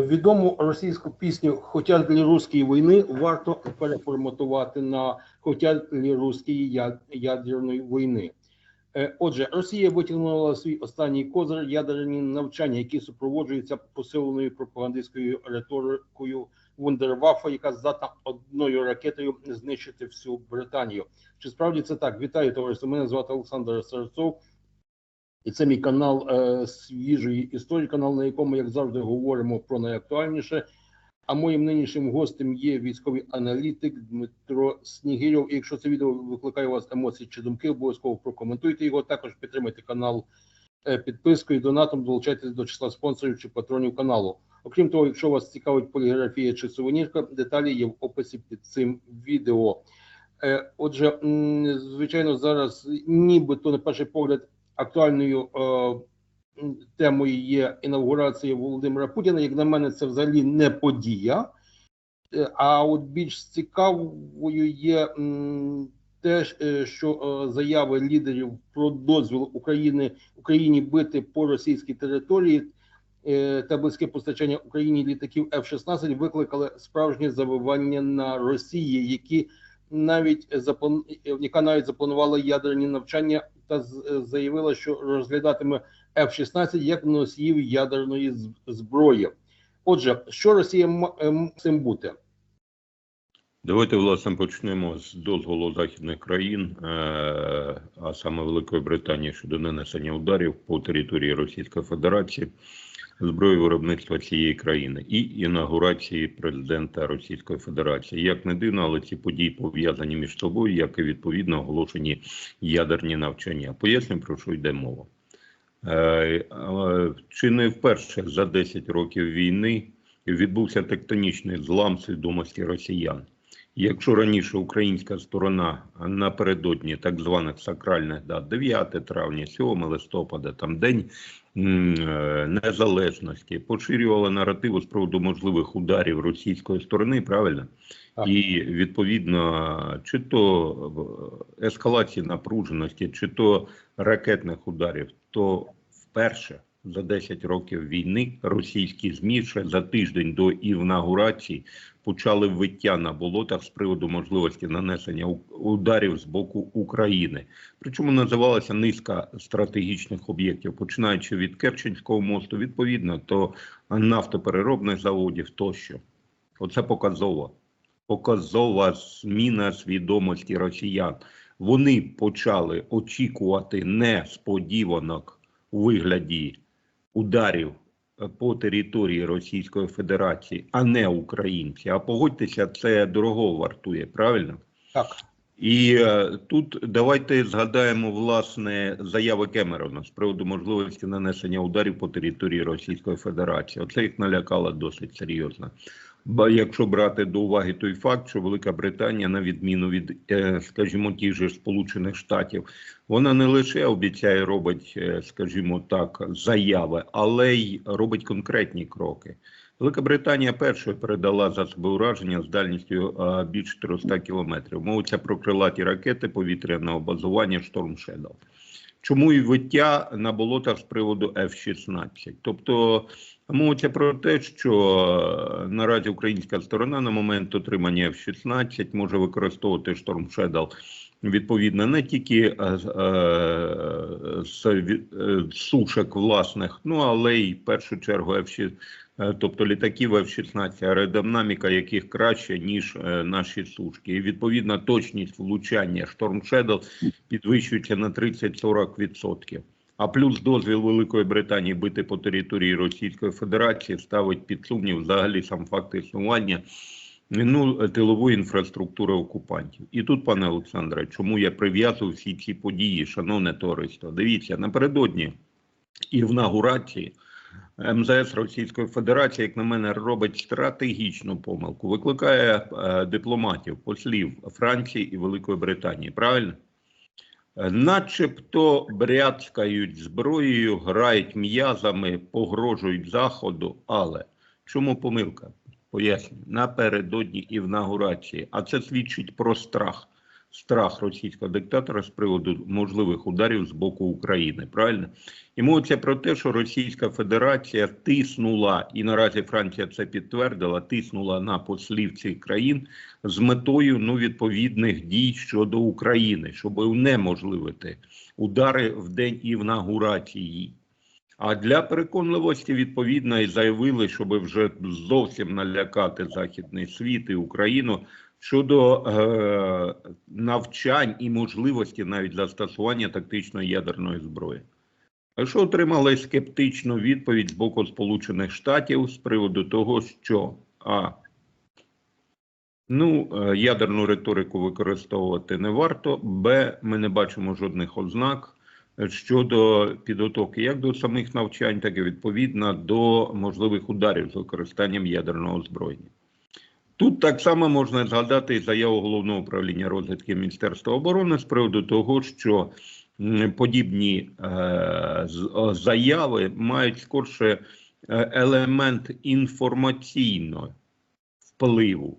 Відому російську пісню «Хотят ли русської війни варто переформатувати на «Хотят ли русської ядерної війни. Е, Отже, Росія витягнула свій останній козир ядерні навчання, які супроводжуються посиленою пропагандистською риторикою Вундервафа, яка здатна одною ракетою знищити всю Британію. Чи справді це так? Вітаю, товариство. Мене звати Олександр Серцов. І це мій канал е, свіжої історії, канал, на якому, як завжди, говоримо про найактуальніше. А моїм нинішнім гостем є військовий аналітик Дмитро Снігирьов. І якщо це відео викликає у вас емоції чи думки, обов'язково прокоментуйте його. Також підтримайте канал е, підпискою, донатом, долучайтесь до числа спонсорів чи патронів каналу. Окрім того, якщо вас цікавить поліграфія чи сувенірка, деталі є в описі під цим відео. Е, Отже, звичайно, зараз нібито на перший погляд актуальною е, темою є інаугурація Володимира Путіна. Як на мене, це взагалі не подія. Е, А от більш цікавою є те, е, що заяви лідерів про дозвіл України Україні бити по російській території та близьке постачання Україні літаків F-16 викликали справжнє завивання на Росії, які навіть яка навіть запланувала ядерні навчання та е, заявила, що розглядатиме F-16 як носіїв ядерної зброї. Отже, що Росія м- е, бути? Давайте власне почнемо з дозволу західних країн, е, а саме Великої Британії щодо нанесення ударів по території Російської Федерації зброї виробництва цієї країни і інаугурації президента Російської Федерації. Як не дивно, але ці події пов'язані між собою, як і відповідно оголошені ядерні навчання. Поясню про що йде мова. Е, Чи не вперше за 10 років війни відбувся тектонічний злам свідомості росіян? Якщо раніше українська сторона напередодні так званих сакральних дат 9 травня, 7 листопада, там день е, незалежності, поширювала наративу з приводу можливих ударів російської сторони, правильно? Так. І відповідно, чи то ескалації напруженості, чи то ракетних ударів, то вперше за 10 років війни російські ЗМІ ще за тиждень до інаугурації почали виття на болотах з приводу можливості нанесення ударів з боку України. Причому називалася низка стратегічних об'єктів, починаючи від Керченського мосту, відповідно до нафтопереробних заводів тощо. Оце показово. Показова зміна свідомості росіян. Вони почали очікувати несподіванок у вигляді ударів е, по території Російської Федерації, а не українці. А погодьтеся, це дорого вартує, правильно? Так, І е, тут давайте згадаємо власне заяви Кемерона з приводу можливості нанесення ударів по території Російської Федерації. Оце їх налякало досить серйозно. Якщо брати до уваги той факт, що Велика Британія, на відміну від, е, скажімо, тих же Сполучених Штатів, вона не лише обіцяє робить, е, скажімо так, заяви, але й робить конкретні кроки. Велика Британія першою передала засоби ураження з дальністю а, більш 400 кілометрів. Мовиться про крилаті ракети повітряного базування Storm Shadow. Чому і виття на болотах з приводу F-16? Тобто мовиться про те, що е, наразі українська сторона на момент отримання F-16 може використовувати Storm Shadow відповідно не тільки е, з е, сушок власних, ну але й в першу чергу F-16, е, тобто літаків F-16, аеродинаміка яких краще, ніж наші сушки. І відповідна точність влучання Storm Shadow підвищується на 30-40%. А плюс дозвіл Великої Британії бити по території Російської Федерації ставить під сумнів взагалі сам факт існування ну, тилової інфраструктури окупантів. І тут, пане Олександре, чому я прив'язую всі ці події, шановне товариство? Дивіться, напередодні інаугурації МЗС Російської Федерації, як на мене, робить стратегічну помилку, викликає е, дипломатів, послів Франції і Великої Британії. Правильно? Е, Начебто бряцкають зброєю, грають м'язами, погрожують заходу. Але чому помилка? Поясню, напередодні інаугурації, а це свідчить про страх. Страх російського диктатора з приводу можливих ударів з боку України. Правильно? І мовиться про те, що Російська Федерація тиснула, і наразі Франція це підтвердила, тиснула на послів цих країн з метою ну, відповідних дій щодо України, щоб унеможливити удари в день інаугурації. А для переконливості відповідно і заявили, щоб вже зовсім налякати західний світ і Україну щодо е, навчань і можливості навіть застосування тактичної ядерної зброї. А що отримали скептичну відповідь з боку Сполучених Штатів з приводу того, що а ну, е, ядерну риторику використовувати не варто, б. Ми не бачимо жодних ознак щодо підготовки як до самих навчань, так і відповідно до можливих ударів з використанням ядерного озброєння. Тут так само можна згадати заяву головного управління розвідки Міністерства оборони з приводу того, що подібні е, заяви мають скорше е, елемент інформаційного впливу,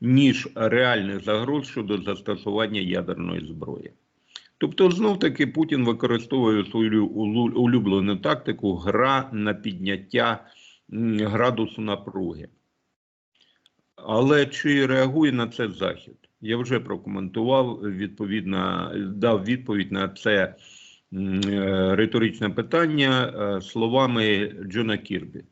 ніж реальних загроз щодо застосування ядерної зброї. Тобто, знов таки Путін використовує свою улюблену тактику гра на підняття градусу напруги. Але чи реагує на це Захід? Я вже прокоментував відповідно, дав відповідь на це е, риторичне питання е, словами Джона Кірбі.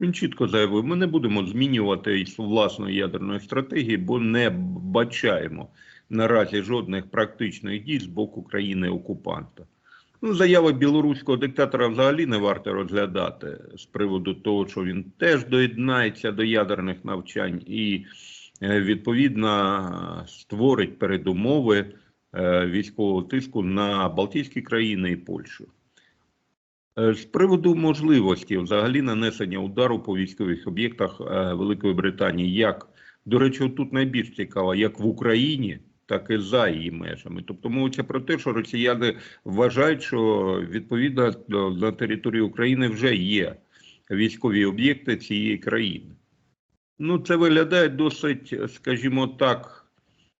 Він чітко заявив: ми не будемо змінювати власної ядерної стратегії, бо не бачаємо наразі жодних практичних дій з боку країни окупанта. Ну, заяви білоруського диктатора взагалі не варто розглядати з приводу того, що він теж доєднається до ядерних навчань і е, відповідно створить передумови е, військового тиску на Балтійські країни і Польщу. Е, З приводу можливості взагалі нанесення удару по військових об'єктах Великої Британії, як до речі, тут найбільш цікаво, як в Україні, так і за її межами. Тобто мовиться про те, що росіяни вважають, що відповідно на території України вже є військові об'єкти цієї країни. Ну, це виглядає досить, скажімо так,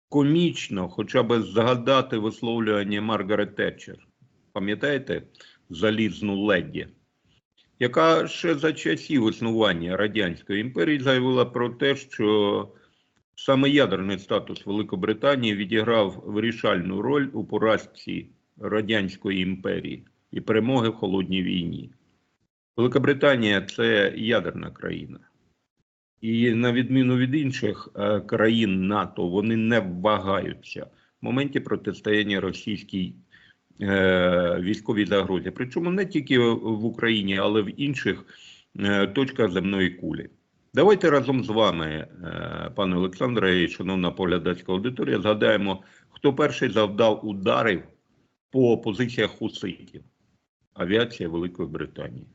комічно, хоча б згадати висловлювання Маргарет Тетчер. Пам'ятаєте залізну леді? Яка ще за часів існування Радянської імперії заявила про те, що саме ядерний статус Великобританії відіграв вирішальну роль у поразці Радянської імперії і перемоги в холодній війні. Великобританія це ядерна країна. І на відміну від інших е, країн НАТО, вони не вагаються в моменті протистояння російській е, військовій загрозі. Причому не тільки в Україні, але в інших е, точках земної кулі. Давайте разом з вами, е, пане Олександре і шановна поглядацька аудиторія, згадаємо, хто перший завдав ударів по позиціях хуситів. Авіація Великої Британії.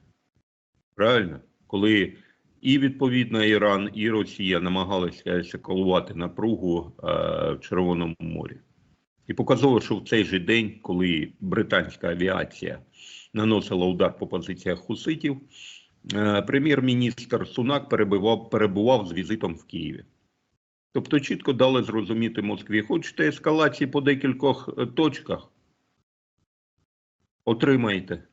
Правильно? Коли і відповідно Іран, і Росія намагалися ескалувати напругу е, в Червоному морі. І показово, що в цей же день, коли британська авіація наносила удар по позиціях хуситів, прем'єр-міністр Сунак перебував, перебував з візитом в Києві. Тобто чітко дали зрозуміти Москві, хочете ескалації по декількох е, точках, отримайте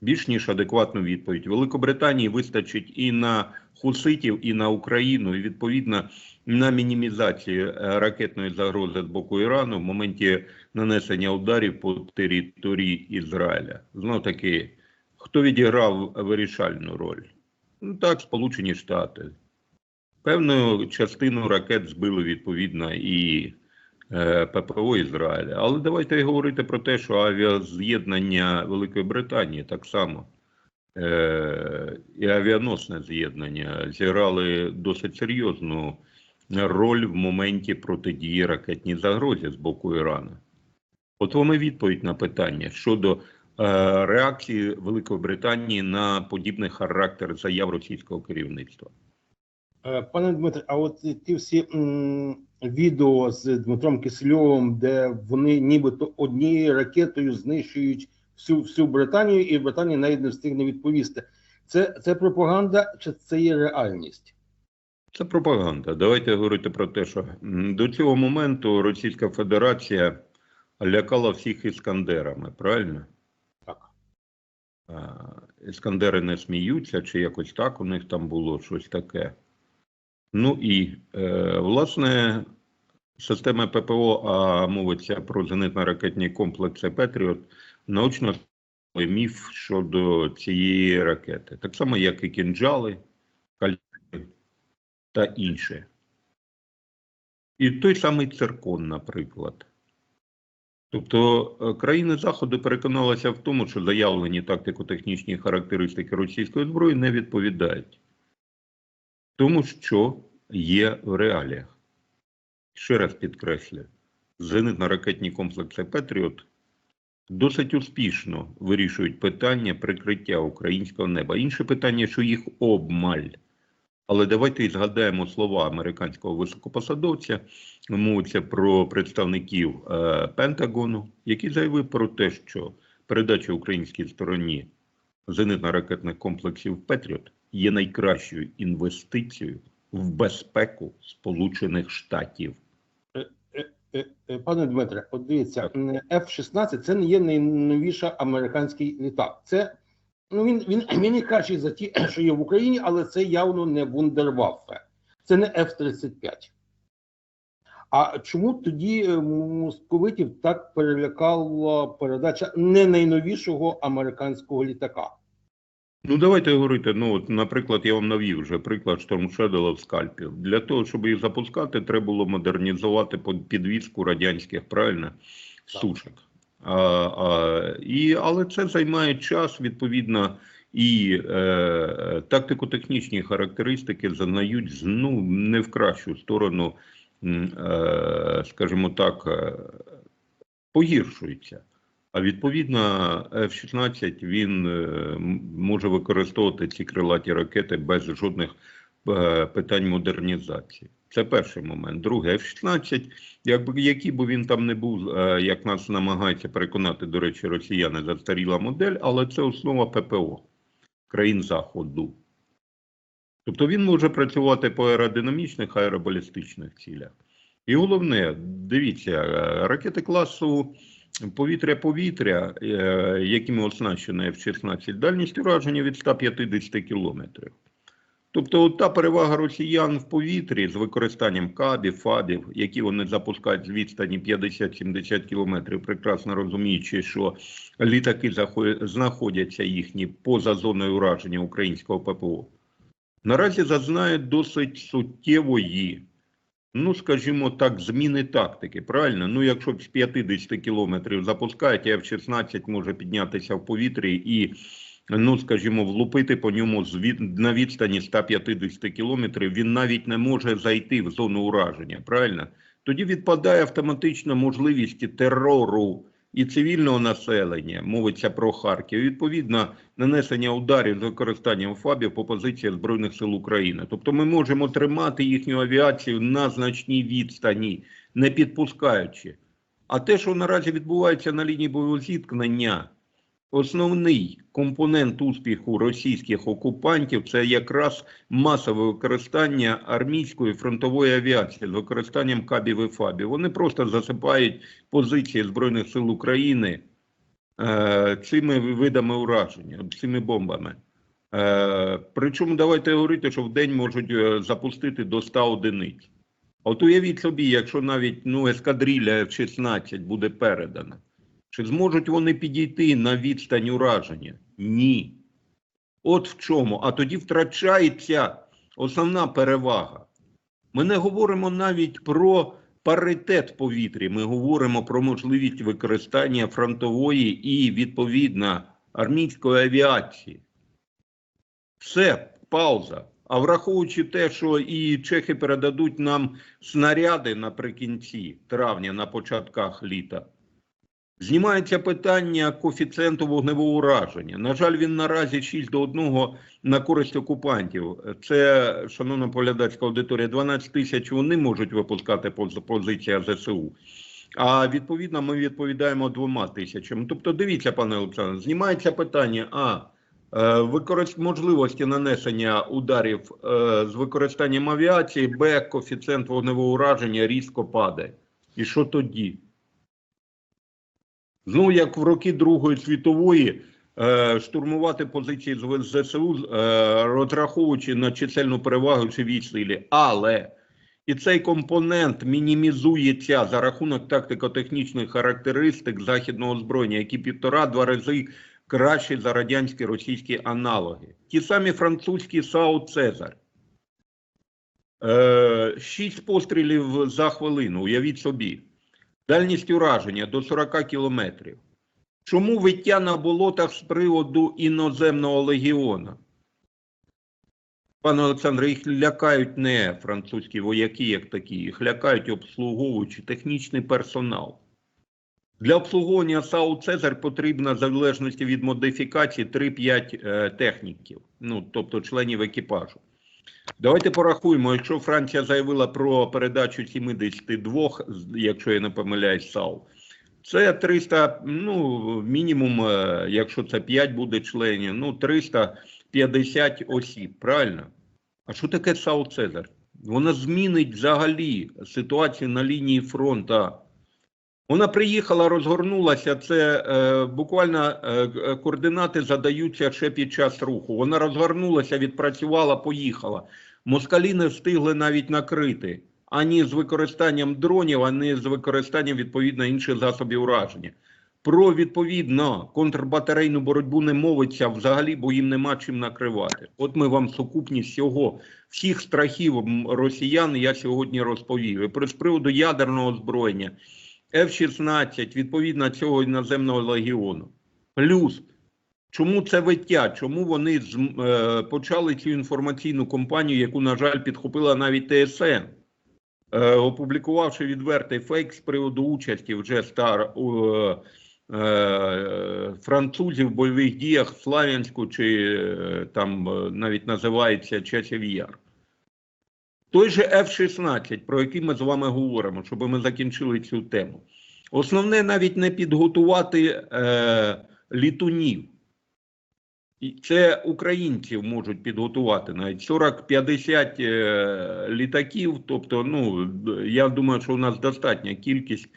більш ніж адекватну відповідь. Великобританії вистачить і на хуситів, і на Україну, і відповідно на мінімізацію е, ракетної загрози з боку Ірану в моменті нанесення ударів по території Ізраїля. Знов таки, хто відіграв вирішальну роль? Ну так, Сполучені Штати. Певну частину ракет збили відповідно і е, ППО Ізраїля. Але давайте говорити про те, що авіаз'єднання Великої Британії так само е, і авіаносне з'єднання зіграли досить серйозну роль в моменті протидії ракетній загрозі з боку Ірану. От вам і відповідь на питання щодо реакції Великої Британії на подібний характер заяв російського керівництва. Е, Пане Дмитре, а от ті всі м, відео з Дмитром Кисельовим, де вони нібито однією ракетою знищують всю всю Британію, і Британія навіть не встигне відповісти. Це, це пропаганда чи це є реальність? Це пропаганда. Давайте говорити про те, що до цього моменту Російська Федерація лякала всіх іскандерами, правильно? Іскандери не сміються, чи якось так у них там було щось таке. Ну і, е, власне, система ППО, а мовиться про зенитно-ракетні комплекси Петріот, научно міф щодо цієї ракети. Так само, як і кінжали, кальци та інше. І той самий циркон, наприклад. Тобто е, країни Заходу переконалися в тому, що заявлені тактико-технічні характеристики російської зброї не відповідають тому, що є в реаліях. Ще раз підкреслю, зенитно-ракетні комплекси Петріот досить успішно вирішують питання прикриття українського неба. Інше питання, що їх обмаль. Але давайте і згадаємо слова американського високопосадовця, мовиться про представників е, Пентагону, який заявив про те, що передача українській стороні зенитно-ракетних комплексів Петріот є найкращою інвестицією в безпеку Сполучених Штатів. Е, е, Пане Дмитре, от дивіться, Так. F-16 це не є найновіша американський літак. Це ну він він, він не кращий за ті, що є в Україні, але це явно не вундерваффе. Це не F-35. А чому тоді е, московитів так перелякала передача не найновішого американського літака? Ну, давайте говорити. Ну, от, наприклад, я вам навів вже приклад Storm Shadow скальпів. Для того, щоб їх запускати, треба було модернізувати підвізку радянських, правильно, сушок. А, а, і, але це займає час, відповідно, і е, тактико-технічні характеристики зазнають ну, не в кращу сторону, е, скажімо так, е, погіршуються. А відповідно, F-16 він е, може використовувати ці крилаті ракети без жодних е, питань модернізації. Це перший момент. Другий F-16, якби який би він там не був, е, як нас намагаються переконати, до речі, росіяни застаріла модель, але це основа ППО країн Заходу. Тобто він може працювати по аеродинамічних аеробалістичних цілях. І головне, дивіться, е, ракети класу повітря-повітря, е, якими оснащена F-16, дальність ураження від 150 кілометрів. Тобто от та перевага росіян в повітрі з використанням кабів, фабів, які вони запускають з відстані 50-70 кілометрів, прекрасно розуміючи, що літаки знаходяться їхні поза зоною ураження українського ППО, наразі зазнають досить суттєвої ну, скажімо так, зміни тактики. Правильно? Ну, якщо з 50 кілометрів запускають, а F-16 може піднятися в повітрі і, ну, скажімо, влупити по ньому на відстані 150 кілометрів, він навіть не може зайти в зону ураження. Правильно? Тоді відпадає автоматично можливість терору і цивільного населення, мовиться про Харків. Відповідно, нанесення ударів з використанням ФАБів по позиціях Збройних сил України. Тобто ми можемо тримати їхню авіацію на значній відстані, не підпускаючи. А те, що наразі відбувається на лінії бойового зіткнення, основний компонент успіху російських окупантів це якраз масове використання армійської фронтової авіації з використанням кабів і фабів. Вони просто засипають позиції Збройних сил України е, цими видами ураження, цими бомбами. Е, причому давайте говорити, що в день можуть е, запустити до 100 одиниць. От уявіть собі, якщо навіть ну, ескадрилля F-16 буде передана, чи зможуть вони підійти на відстань ураження? Ні. От в чому. А тоді втрачається основна перевага. Ми не говоримо навіть про паритет повітрі, ми говоримо про можливість використання фронтової і, відповідно, армійської авіації. Все, пауза. А враховуючи те, що і чехи передадуть нам снаряди наприкінці травня, на початках літа, знімається питання коефіцієнту вогневого ураження. На жаль, він наразі 6 до 1 на користь окупантів. Це, шановна поглядацька аудиторія, 12 тисяч вони можуть випускати позиція ЗСУ. А відповідно, ми відповідаємо двома тисячами. Тобто, дивіться, пане Олександр, знімається питання: а Е, використ... можливості нанесення ударів е, з використанням авіації, Б, коефіцієнт вогневого ураження різко падає. І що тоді? Знову як в роки Другої світової е, штурмувати позиції з ЗСУ, е, розраховуючи на чисельну перевагу живій силі. Але і цей компонент мінімізується за рахунок тактико-технічних характеристик західного озброєння, які півтора-два рази кращі за радянські російські аналоги. Ті самі французькі САУ Цезар. Е, Шість пострілів за хвилину, уявіть собі. Дальність ураження до 40 кілометрів. Чому виття на болотах з приводу іноземного легіона? Пане Олександре, їх лякають не французькі вояки, як такі, їх лякають обслуговуючи технічний персонал. Для обслуговування САУ Цезар потрібно, в залежності від модифікації, 3-5 е, техніків, ну, тобто членів екіпажу. Давайте порахуємо, якщо Франція заявила про передачу 72, з- якщо я не помиляюсь, САУ, це 300, ну, мінімум, е, якщо це 5 буде членів, ну, 350 осіб, правильно? А що таке САУ Цезар? Вона змінить взагалі ситуацію на лінії фронту. Вона приїхала, розгорнулася. Це е, буквально е, е, координати задаються ще під час руху. Вона розгорнулася, відпрацювала, поїхала. Москалі не встигли навіть накрити ані з використанням дронів, ані з використанням відповідно інших засобів ураження. Про відповідно контрбатарейну боротьбу не мовиться взагалі, бо їм нема чим накривати. От ми вам сукупність всього всіх страхів росіян я сьогодні розповів. І з приводу ядерного озброєння. F-16, відповідно цього іноземного легіону. Плюс, чому це виття? Чому вони е, почали цю інформаційну кампанію, яку, на жаль, підхопила навіть ТСН, е, опублікувавши відвертий фейк з приводу участі вже стар е, французів в бойових діях Славянську, чи там навіть називається Часів Яр. Той же F-16, про який ми з вами говоримо, щоб ми закінчили цю тему. Основне навіть не підготувати е, літунів. І це українців можуть підготувати навіть 40-50 е, літаків. Тобто, ну я думаю, що у нас достатня кількість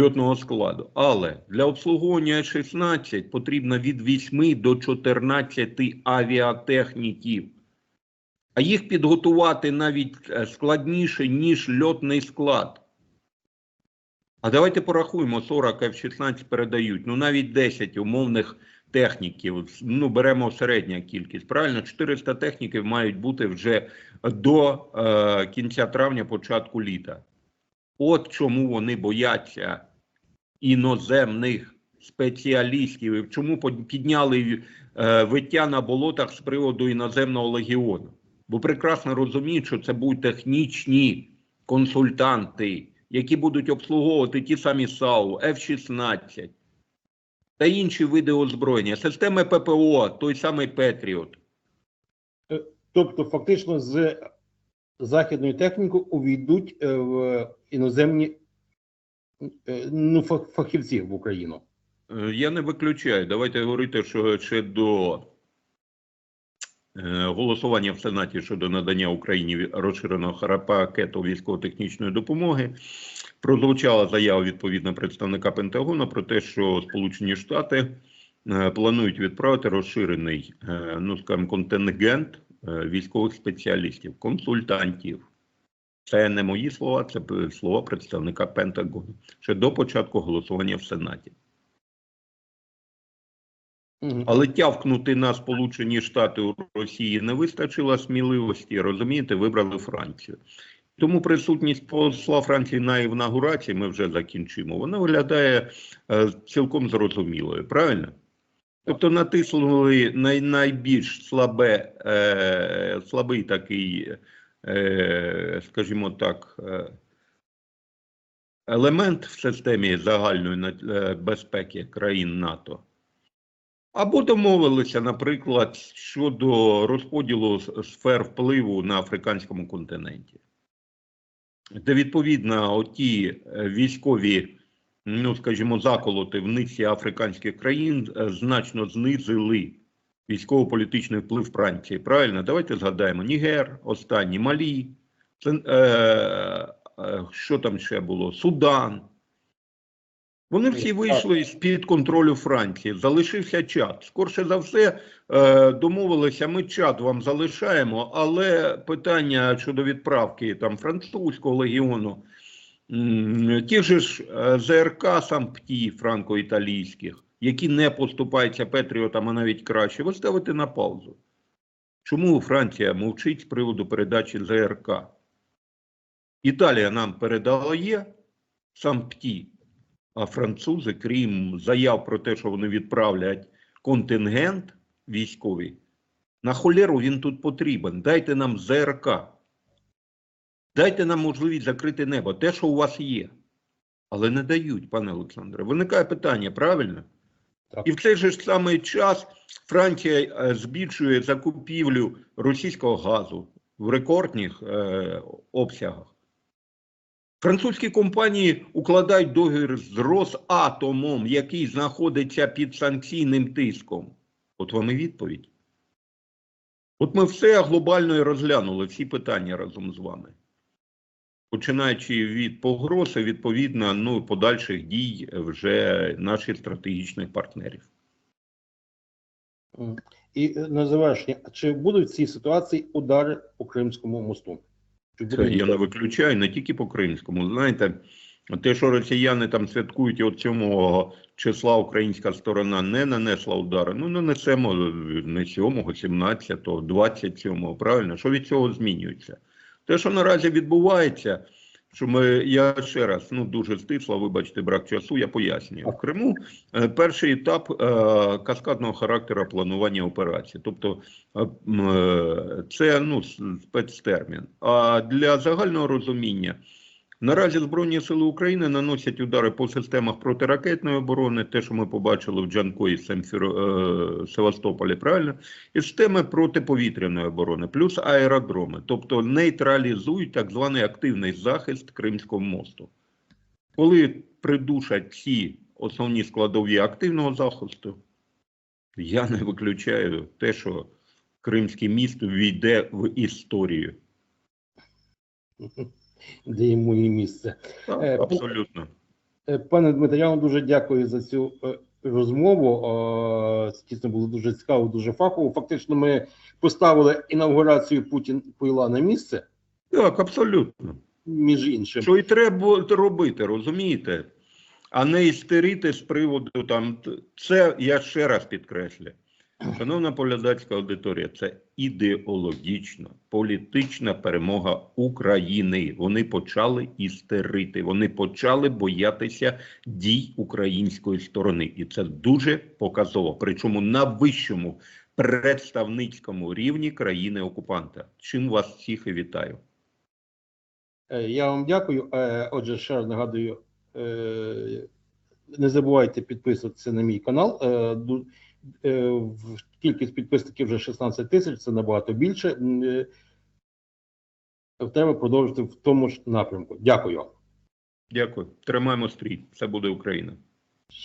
льотного складу. Але для обслуговування F-16 потрібно від 8 до 14 авіатехніків. А їх підготувати навіть е, складніше, ніж льотний склад. А давайте порахуємо, 40 F-16 передають, ну навіть 10 умовних техніків, ну беремо середня кількість, правильно, 400 техніків мають бути вже до е, кінця травня, початку літа. От чому вони бояться іноземних спеціалістів, і чому підняли е, виття на болотах з приводу іноземного легіону. Бо прекрасно розуміють, що це будуть технічні консультанти, які будуть обслуговувати ті самі САУ, F-16 та інші види озброєння, системи ППО, той самий Петріот. Тобто, фактично, з західної техніки увійдуть е, в іноземні е, ну, фахівці в Україну. Е, Я не виключаю. Давайте говорити, що ще до е, голосування в Сенаті щодо надання Україні розширеного пакету військово-технічної допомоги прозвучала заява відповідно представника Пентагону про те, що Сполучені Штати е, планують відправити розширений, е, ну скажімо, контингент е, військових спеціалістів, консультантів. Це не мої слова, це слова представника Пентагону ще до початку голосування в Сенаті. Але тявкнути на Сполучені Штати у Росії не вистачило сміливості, розумієте, вибрали Францію. Тому присутність посла Франції на інаугурації, ми вже закінчимо, вона виглядає е, цілком зрозумілою, правильно? Тобто натиснули най, найбільш слабе, е, слабий такий, е, скажімо так, е, елемент в системі загальної е, безпеки країн НАТО. Або домовилися, наприклад, щодо розподілу сфер впливу на африканському континенті, де відповідно оті е, військові, ну скажімо, заколоти в низці африканських країн е, значно знизили військово-політичний вплив Франції. Правильно, давайте згадаємо Нігер, останній Малі, це, е, е, що там ще було? Судан. Вони всі вийшли з-під контролю Франції. Залишився чат. Скорше за все, е, домовилися, ми чат вам залишаємо, але питання щодо відправки там французького легіону, ті ж е, ЗРК Сампті франко-італійських, які не поступаються Петріотам, а навіть краще, ви ставите на паузу. Чому Франція мовчить з приводу передачі ЗРК? Італія нам передає Сампті, а французи, крім заяв про те, що вони відправлять контингент військовий, на холеру він тут потрібен. Дайте нам ЗРК. Дайте нам можливість закрити небо. Те, що у вас є. Але не дають, пане Олександре. Виникає питання, правильно? Так. І в цей же ж самий час Франція е, збільшує закупівлю російського газу в рекордних е, обсягах. Французькі компанії укладають договір з Росатомом, який знаходиться під санкційним тиском. От вам і відповідь. От ми все глобально і розглянули, всі питання разом з вами. Починаючи від погроз, і, відповідно, ну, подальших дій вже наших стратегічних партнерів. І е, на завершення, чи будуть в цій ситуації удари по Кримському мосту? Я не виключаю не тільки по кримському. Знаєте, те, що росіяни там святкують от 7 числа українська сторона не нанесла удари. Ну, нанесемо не 7, 17, 27, правильно? Що від цього змінюється? Те, що наразі відбувається, що ми, я ще раз, ну дуже стисло, вибачте, брак часу, я пояснюю. В Криму е, перший етап е, каскадного характеру планування операції. Тобто е, е, це ну, спецтермін. А для загального розуміння, наразі Збройні Сили України наносять удари по системах протиракетної оборони, те, що ми побачили в Джанко і Семфіро- е, Севастополі, правильно? І системи протиповітряної оборони, плюс аеродроми, тобто нейтралізують так званий активний захист Кримського мосту. Коли придушать ці основні складові активного захисту, я не виключаю те, що Кримське місто війде в історію. де йому і місце? Е, абсолютно. Е, Пане Дмитре, я вам дуже дякую за цю е, розмову. Дійсно було дуже цікаво, дуже фахово. Фактично, ми поставили інаугурацію Путін Пойла на місце, Так, абсолютно. між іншим. Що і треба робити, розумієте? А не істерити з приводу там. Це я ще раз підкреслю. Шановна поглядацька аудиторія, це ідеологічна, політична перемога України. Вони почали істерити, вони почали боятися дій української сторони. І це дуже показово. Причому на вищому представницькому рівні країни-окупанта. Чим вас всіх і вітаю. Е, Я вам дякую. Е, Отже, ще раз нагадую, е, не забувайте підписуватися на мій канал. Е, Кількість підписників вже 16 тисяч, це набагато більше. Е, Треба продовжити в тому ж напрямку. Дякую. Дякую. Тримаємо стрій. Це буде Україна.